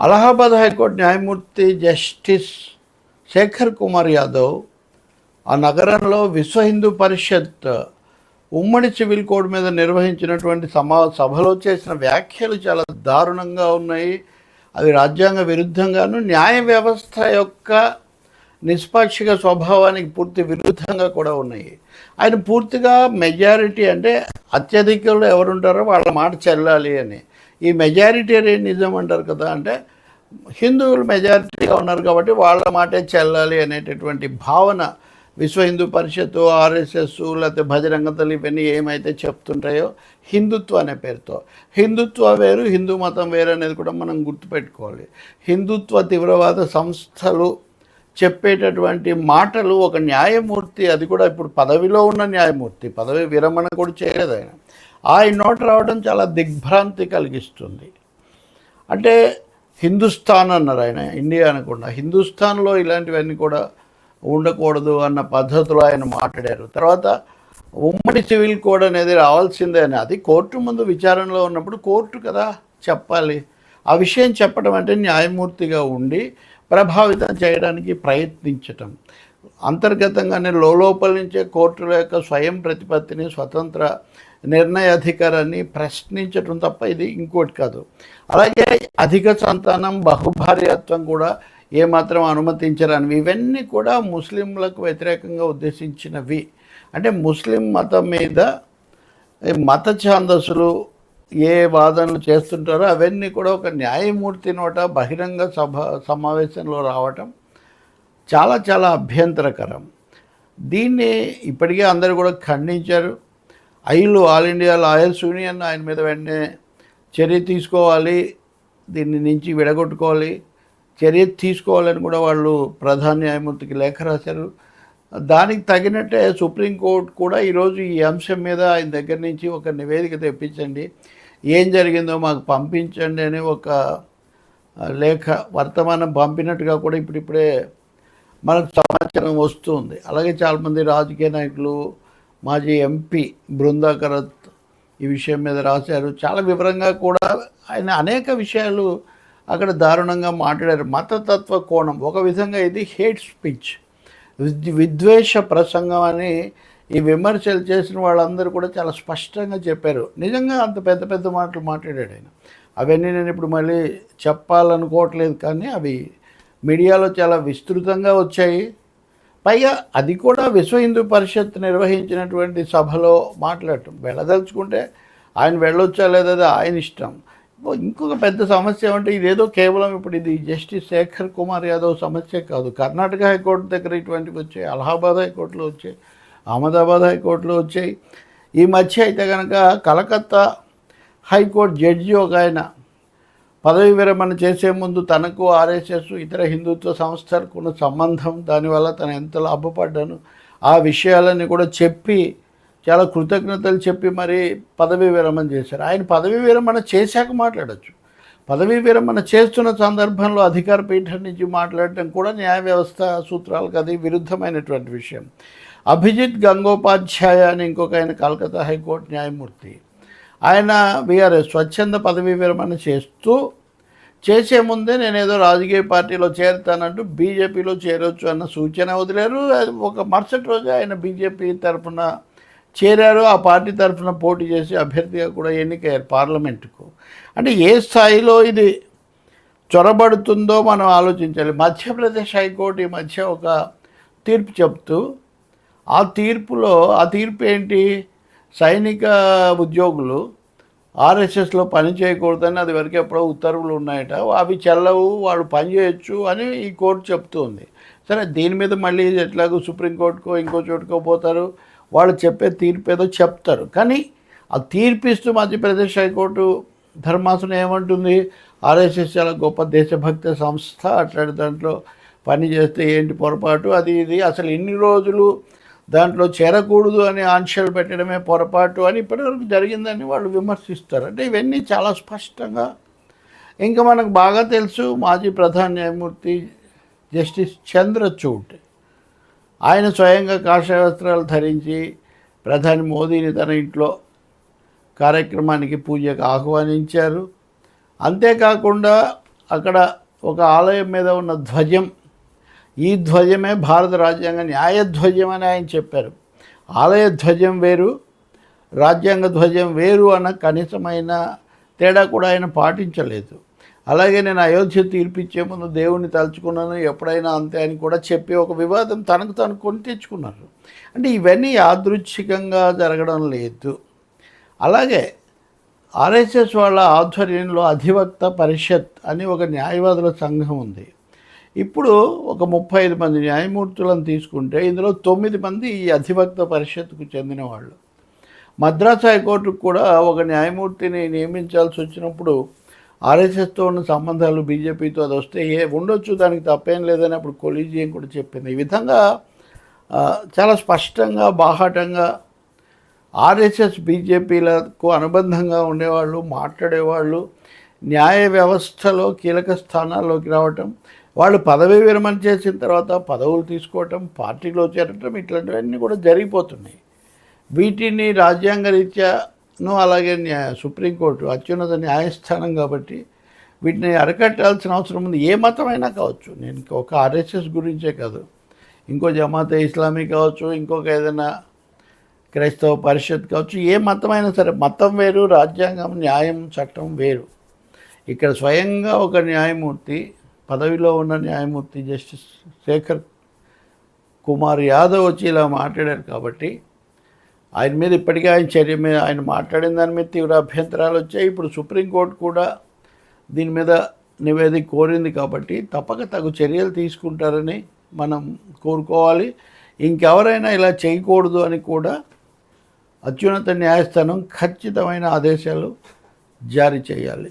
Allahabad high court న్యాయమూర్తి justice Shekhar Kumar Yadav ఆ నగరంలో విశ్వ హిందూ పరిషత్ ఉమ్మడి సివిల్ కోడ్ మీద నిర్వహించినటువంటి సమా సభలో చేసిన వ్యాఖ్యలు చాలా దారుణంగా ఉన్నాయి. అవి రాజ్యాంగ విరుద్ధంగాను న్యాయ వ్యవస్థ యొక్క నిష్పాక్షిక స్వభావానికి పూర్తి విరుద్ధంగా కూడా ఉన్నాయి. ఆయన పూర్తిగా మెజారిటీ అంటే అత్యధికంలో ఎవరుంటారో వాళ్ళ మాట చెల్లాలి అని. ఈ మెజారిటేరియనిజం అంటారు కదా అంటే హిందువులు మెజారిటీగా ఉన్నారు కాబట్టి వాళ్ళ మాటే చెల్లాలి అనేటటువంటి భావన విశ్వ హిందూ పరిషత్తు ఆర్ఎస్ఎస్ లేకపోతే భజరంగతలు ఇవన్నీ ఏమైతే చెప్తుంటాయో హిందుత్వ అనే పేరుతో. హిందుత్వ వేరు హిందూ మతం వేరు అనేది కూడా మనం గుర్తుపెట్టుకోవాలి. హిందుత్వ తీవ్రవాద సంస్థలు చెప్పేటటువంటి మాటలు ఒక న్యాయమూర్తి అది కూడా ఇప్పుడు పదవిలో ఉన్న న్యాయమూర్తి పదవి విరమణ కూడా చేయలేదు ఆయన. ఆయన నోట రావడం చాలా దిగ్భ్రాంతి కలిగిస్తుంది. అంటే హిందుస్థాన్ అన్నారు ఆయన ఇండియా అనకుండా హిందుస్థాన్లో ఇలాంటివన్నీ కూడా ఉండకూడదు అన్న పద్ధతిలో ఆయన మాట్లాడారు. తర్వాత ఉమ్మడి సివిల్ కోడ్ అనేది రావాల్సిందే అని అది కోర్టు ముందు విచారణలో ఉన్నప్పుడు కోర్టు కదా చెప్పాలి. ఆ విషయం చెప్పడం అంటే న్యాయమూర్తిగా ఉండి ప్రభావితం చేయడానికి ప్రయత్నించటం. అంతర్గతంగానే లోపల నుంచే కోర్టుల యొక్క స్వయం ప్రతిపత్తిని స్వతంత్ర నిర్ణయాధికారాన్ని ప్రశ్నించటం తప్ప ఇది ఇంకోటి కాదు. అలాగే అధిక సంతానం బహుభార్యత్వం కూడా ఏమాత్రం అనుమతించరనివి. ఇవన్నీ కూడా ముస్లింలకు వ్యతిరేకంగా ఉద్దేశించినవి. అంటే ముస్లిం మతం మీద మత ఛాందస్సులు ఏ వాదనలు చేస్తుంటారో అవన్నీ కూడా ఒక న్యాయమూర్తి నోట బహిరంగ సభ సమావేశంలో రావటం చాలా చాలా అభ్యంతరకరం. దీన్ని ఇప్పటికే అందరూ కూడా ఖండించారు. AILU all India lawyers union ఆయన మీద వెంటనే చర్య తీసుకోవాలి దీన్ని నుంచి విడగొట్టుకోవాలి. చర్య తీసుకోవాలని కూడా వాళ్ళు ప్రధాన న్యాయమూర్తికి లేఖ రాశారు. దానికి తగినట్టే సుప్రీంకోర్టు కూడా ఈరోజు ఈ అంశం మీద ఆయన దగ్గర నుంచి ఒక నివేదిక తెప్పించండి. ఏం జరిగిందో మాకు పంపించండి అని ఒక లేఖ వర్తమానం పంపినట్టుగా కూడా ఇప్పుడిప్పుడే మనకు సమాచారం వస్తుంది. అలాగే చాలామంది రాజకీయ నాయకులు మాజీ ఎంపీ బృందాకరత్ ఈ విషయం మీద రాశారు. చాలా వివరంగా కూడా ఆయన అనేక విషయాలు అక్కడ దారుణంగా మాట్లాడారు. మతతత్వ కోణం ఒక విధంగా ఇది హేట్ స్పీచ్. విద్వేష ప్రసంగం అని ఈ విమర్శలు చేసిన వాళ్ళందరూ కూడా చాలా స్పష్టంగా చెప్పారు. నిజంగా అంత పెద్ద పెద్ద మాటలు మాట్లాడాడు ఆయన. అవన్నీ నేను ఇప్పుడు మళ్ళీ చెప్పాలనుకోవట్లేదు కానీ అవి మీడియాలో చాలా విస్తృతంగా వచ్చాయి. పైగా అది కూడా విశ్వ హిందూ పరిషత్ నిర్వహించినటువంటి సభలో మాట్లాడటం. వెళ్ళదలుచుకుంటే ఆయన వెళ్ళొచ్చా లేదా ఆయన ఇష్టం. ఇంకొక పెద్ద సమస్య ఏమంటే ఇదేదో కేవలం ఇప్పుడు ఇది జస్టిస్ శేఖర్ కుమార్ యాదవ్ సమస్య కాదు. కర్ణాటక హైకోర్టు దగ్గర ఇటువంటివి వచ్చాయి. అలహాబాద్ హైకోర్టులో వచ్చాయి. అహ్మదాబాద్ హైకోర్టులో వచ్చాయి. ఈ మధ్య అయితే కనుక కలకత్తా హైకోర్టు జడ్జి ఒక ఆయన పదవి విరమణ చేసే ముందు తనకు ఆర్ఎస్ఎస్ ఇతర హిందుత్వ సంస్థలకు ఉన్న సంబంధం దానివల్ల తను ఎంత లాభపడ్డాను ఆ విషయాలన్నీ కూడా చెప్పి చాలా కృతజ్ఞతలు చెప్పి మరి పదవీ విరమణ చేశారు. ఆయన పదవీ విరమణ చేశాక మాట్లాడచ్చు. పదవీ విరమణ చేస్తున్న సందర్భంలో అధికార పీఠం నుంచి మాట్లాడటం కూడా న్యాయ వ్యవస్థ సూత్రాలకు అది విరుద్ధమైనటువంటి విషయం. అభిజిత్ గంగోపాధ్యాయ అని ఇంకొక ఆయన కలకత్తా హైకోర్టు న్యాయమూర్తి. ఆయన విఆర్ఎస్ స్వచ్ఛంద పదవీ విరమణ చేస్తూ చేసే ముందే నేను ఏదో రాజకీయ పార్టీలో చేరుతానంటూ బీజేపీలో చేరొచ్చు అన్న సూచన వదిలేరు. అది ఒక మరుసటి రోజు ఆయన బీజేపీ తరఫున చేరారు ఆ పార్టీ తరఫున పోటీ చేసి అభ్యర్థిగా కూడా ఎన్నికయ్యారు పార్లమెంటుకు. అంటే ఏ స్థాయిలో ఇది చొరబడుతుందో మనం ఆలోచించాలి. మధ్యప్రదేశ్ హైకోర్టు ఈ మధ్య ఒక తీర్పు చెప్తూ ఆ తీర్పులో ఆ తీర్పు ఏంటి? సైనిక ఉద్యోగులు ఆర్ఎస్ఎస్లో పని చేయకూడదని అది వరకు ఎప్పుడో ఉత్తర్వులు ఉన్నాయట. అవి చెల్లవు వాడు పని చేయొచ్చు అని ఈ కోర్టు చెప్తుంది సరే దీని మీద మళ్ళీ ఎట్లాగో సుప్రీంకోర్టుకో ఇంకో చోటుకో పోతారు. వాళ్ళు చెప్పే తీర్పు ఏదో చెప్తారు. కానీ ఆ తీర్పిస్తూ మధ్యప్రదేశ్ హైకోర్టు ధర్మాసనం ఏమంటుంది? ఆర్ఎస్ఎస్ చాలా గొప్ప దేశభక్తి సంస్థ అట్లాంటి దాంట్లో పని చేస్తే ఏంటి పొరపాటు? అది ఇది. అసలు ఇన్ని రోజులు దాంట్లో చేరకూడదు అనే ఆంక్షలు పెట్టడమే పొరపాటు అని ఇప్పటివరకు జరిగిందని వాళ్ళు విమర్శిస్తారు. అంటే ఇవన్నీ చాలా స్పష్టంగా ఇంకా మనకు బాగా తెలుసు మాజీ ప్రధాన న్యాయమూర్తి జస్టిస్ చంద్రచూడ్. ఆయన స్వయంగా కాషాయ వస్త్రాలు ధరించి ప్రధాని మోదీని తన ఇంట్లో కార్యక్రమానికి పూజకు ఆహ్వానించారు. అంతేకాకుండా అక్కడ ఒక ఆలయం మీద ఉన్న ధ్వజం ఈ ధ్వజమే భారత రాజ్యాంగ న్యాయధ్వజం అని ఆయన చెప్పారు. ఆలయ ధ్వజం వేరు రాజ్యాంగ ధ్వజం వేరు అన్న కనీసమైన తేడా కూడా ఆయన పాటించలేదు. అలాగే నేను అయోధ్య తీర్పిచ్చే ముందు దేవుణ్ణి తలుచుకున్నాను ఎప్పుడైనా అంతే అని కూడా చెప్పి ఒక వివాదం తనకు తను కొని తెచ్చుకున్నారు. అంటే ఇవన్నీ యాదృచ్ఛికంగా జరగడం లేదు. అలాగే ఆర్ఎస్ఎస్ వాళ్ళ ఆధ్వర్యంలో అధివక్త పరిషత్ అని ఒక న్యాయవాదుల సంఘం ఉంది. ఇప్పుడు ఒక ముప్పై ఐదు మంది న్యాయమూర్తులను తీసుకుంటే ఇందులో తొమ్మిది మంది ఈ అధివక్త పరిషత్కు చెందిన వాళ్ళు మద్రాస్ హైకోర్టుకు కూడా ఒక న్యాయమూర్తిని నియమించాల్సి వచ్చినప్పుడు ఆర్ఎస్ఎస్తో ఉన్న సంబంధాలు బీజేపీతో అది వస్తే ఏ ఉండొచ్చు దానికి తప్పేం లేదని అప్పుడు కొలీజియం కూడా చెప్పింది. ఈ విధంగా చాలా స్పష్టంగా బాహాటంగా ఆర్ఎస్ఎస్ బీజేపీలకు అనుబంధంగా ఉండేవాళ్ళు మాట్లాడేవాళ్ళు న్యాయ వ్యవస్థలో కీలక స్థానాల్లోకి రావటం వాళ్ళు పదవి విరమణ చేసిన తర్వాత పదవులు తీసుకోవటం పార్టీలో చేరటం ఇట్లాంటివన్నీ కూడా జరిగిపోతున్నాయి. వీటిని రాజ్యాంగ రీత్యా అలాగే న్యాయ సుప్రీంకోర్టు అత్యున్నత న్యాయస్థానం కాబట్టి వీటిని అరికట్టాల్సిన అవసరం ఉంది. ఏ మతమైనా కావచ్చు. నేను ఒక ఆర్ఎస్ఎస్ గురించే కాదు. ఇంకో జమాతే ఇస్లామీ కావచ్చు ఇంకొక ఏదైనా క్రైస్తవ పరిషత్ కావచ్చు ఏ మతమైనా సరే మతం వేరు రాజ్యాంగం న్యాయం చట్టం వేరు. ఇక్కడ స్వయంగా ఒక న్యాయమూర్తి పదవిలో ఉన్న న్యాయమూర్తి జస్టిస్ శేఖర్ కుమార్ యాదవ్ వచ్చి ఇలా మాట్లాడారు కాబట్టి ఆయన మీద ఇప్పటికే ఆయన చర్య మీద ఆయన మాట్లాడిన దాని మీద తీవ్ర అభ్యంతరాలు వచ్చాయి. ఇప్పుడు సుప్రీంకోర్టు కూడా దీని మీద నివేదిక కోరింది కాబట్టి తప్పక తగు చర్యలు తీసుకుంటారని మనం కోరుకోవాలి. ఇంకెవరైనా ఇలా చేయకూడదు అని కూడా అత్యున్నత న్యాయస్థానం ఖచ్చితమైన ఆదేశాలు జారీ చేయాలి.